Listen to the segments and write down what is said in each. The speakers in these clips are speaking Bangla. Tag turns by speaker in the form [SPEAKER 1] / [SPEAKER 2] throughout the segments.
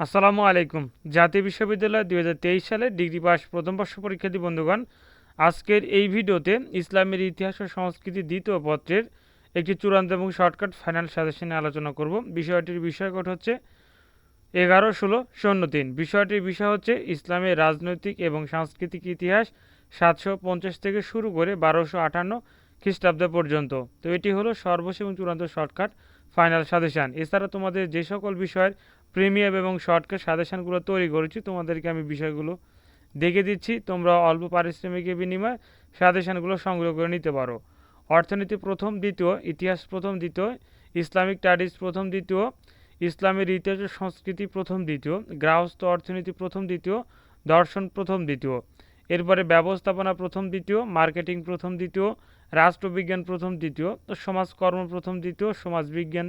[SPEAKER 1] আসসালামু আলাইকুম। জাতীয় বিশ্ববিদ্যালয় দুই হাজার তেইশ সালে ডিগ্রি পাস প্রথম বর্ষ পরীক্ষার্থী বন্ধুগণ, আজকের এই ভিডিওতে ইসলামের ইতিহাস ও সংস্কৃতি দ্বিতীয় পত্রের একটি চূড়ান্ত এবং শর্টকাট ফাইনাল সাজেশনে আলোচনা করব। বিষয়টির বিষয়কট হচ্ছে এগারো, ষোলো, শূন্য, তিন। বিষয়টির বিষয় হচ্ছে ইসলামের রাজনৈতিক এবং সাংস্কৃতিক ইতিহাস সাতশো পঞ্চাশ থেকে শুরু করে বারোশো আটান্ন খ্রিস্টাব্দ পর্যন্ত। তো এটি হলো সর্বশেষ এবং চূড়ান্ত শর্টকাট ফাইনাল সাজেশান। এছাড়া তোমাদের যে সকল বিষয়ের প্রিমিয়াম এবং শর্টকাট সাজেশানগুলো তৈরি করেছি তোমাদেরকে আমি বিষয়গুলো দেখে দিচ্ছি তোমরা অল্প পারিশ্রমিকের বিনিময়ে সাজেশানগুলো সংগ্রহ করে নিতে পারো অর্থনীতি প্রথম দ্বিতীয় ইতিহাস প্রথম দ্বিতীয় ইসলামিক স্টাডিজ প্রথম দ্বিতীয় ইসলামের ইতিহাস সংস্কৃতি প্রথম দ্বিতীয় গ্রাহস্থ অর্থনীতি প্রথম দ্বিতীয় দর্শন প্রথম দ্বিতীয় এরপরে ব্যবস্থাপনা প্রথম দ্বিতীয় মার্কেটিং প্রথম দ্বিতীয় রাষ্ট্রবিজ্ঞান প্রথম দ্বিতীয় সমাজকর্ম প্রথম দ্বিতীয় সমাজবিজ্ঞান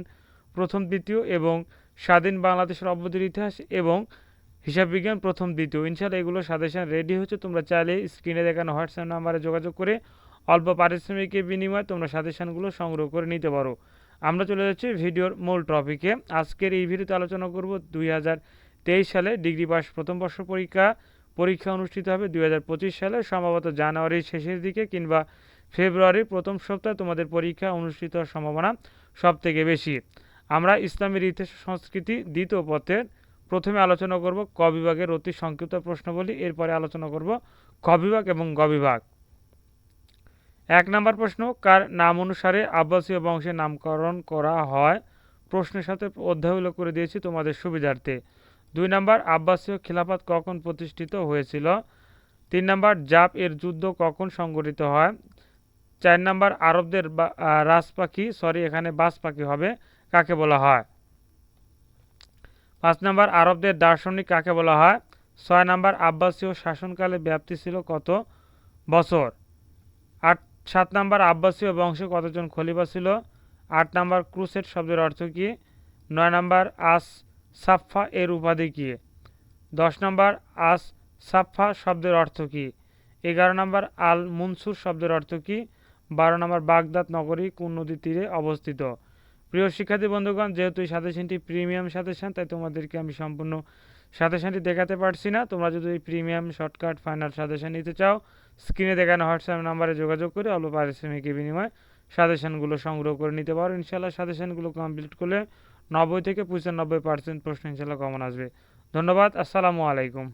[SPEAKER 1] প্রথম দ্বিতীয় এবং স্বাধীন বাংলাদেশের অভ্যুদয়ের ইতিহাস এবং হিসাব বিজ্ঞান প্রথম, দ্বিতীয়। ইনশাল্লাহ এগুলো সাজেশন রেডি হচ্ছে। তোমরা চাইলে স্ক্রিনে দেখানো হোয়াটসঅ্যাপ নাম্বারে যোগাযোগ করে অল্প পারিশ্রমিকের বিনিময়ে তোমরা সাজেশনগুলো সংগ্রহ করে নিতে পারো। আমরা চলে যাচ্ছি ভিডিওর মূল টপিকে আজকের এই ভিডিওতে আলোচনা করব দুই হাজার তেইশ সালে ডিগ্রি পাস প্রথম বর্ষ পরীক্ষা পরীক্ষা অনুষ্ঠিত হবে দুই হাজার পঁচিশ সালে, সম্ভবত জানুয়ারির শেষের দিকে কিংবা ফেব্রুয়ারির প্রথম সপ্তাহে তোমাদের পরীক্ষা অনুষ্ঠিত হওয়ার সম্ভাবনা সব থেকে বেশি। আমরা ইসলামের ইতিহাস সংস্কৃতি দ্বিতীয় পথের প্রথমে আলোচনা করব ক বিভাগের অতি সংক্ষিপ্ত প্রশ্নগুলি এরপরে আলোচনা করব ক বিভাগ এবং গ বিভাগ। এক নম্বর প্রশ্ন, কার নাম অনুসারে আব্বাসীয় বংশের নামকরণ করা হয়? প্রশ্নের সাথে অধ্যায় উল্লেখ করে দিয়েছি তোমাদের সুবিধার্থে। দুই নম্বর, আব্বাসীয় খিলাফত কখন প্রতিষ্ঠিত হয়েছিল? তিন নম্বর, জাপ এর যুদ্ধ কখন সংগঠিত হয়? চার নম্বর আরবদের রাজ পাখি সরি এখানে বাস পাখি হবে, কাকে বলা হয়? পাঁচ নম্বর আরবদের দার্শনিক কাকে বলা হয়? ছয় নম্বর আব্বাসীয় শাসনকালে ব্যাপ্তি ছিল কত বছর? আট, সাত নম্বর আব্বাসীয় বংশে কতজন খলিফা ছিল? আট নম্বর ক্রুসেট শব্দের অর্থ কী? নয় নম্বর আস সাফা এর উপাধি কী? দশ নম্বর আস সাফা শব্দের অর্থ কী? এগারো নম্বর আল মুনসুর শব্দের অর্থ কী? বারো নম্বর বাগদাদ নগরী, কোন নদীর তীরে অবস্থিত? প্রিয় শিক্ষার্থী বন্ধুগণ, যেহেতু এই সাজেশনটি প্রিমিয়াম সাজেশন তাই তোমাদেরকে আমি সম্পূর্ণ সাজেশনটি দেখাতে পারছি না। তোমরা যদি এই প্রিমিয়াম, শর্টকাট, ফাইনাল সাজেশন নিতে চাও, স্ক্রিনে দেখানো হোয়াটসঅ্যাপ নাম্বারে যোগাযোগ করে অল্প পারিশ্রমিকের বিনিময়ে সাজেশনগুলো সংগ্রহ করে নিতে পারো। ইনশাল্লাহ সাজেশনগুলো কমপ্লিট করলে নব্বই থেকে পঁচানব্বই পার্সেন্ট প্রশ্ন ইনশাল্লাহ কমন আসবে। ধন্যবাদ, আসসালামু আলাইকুম।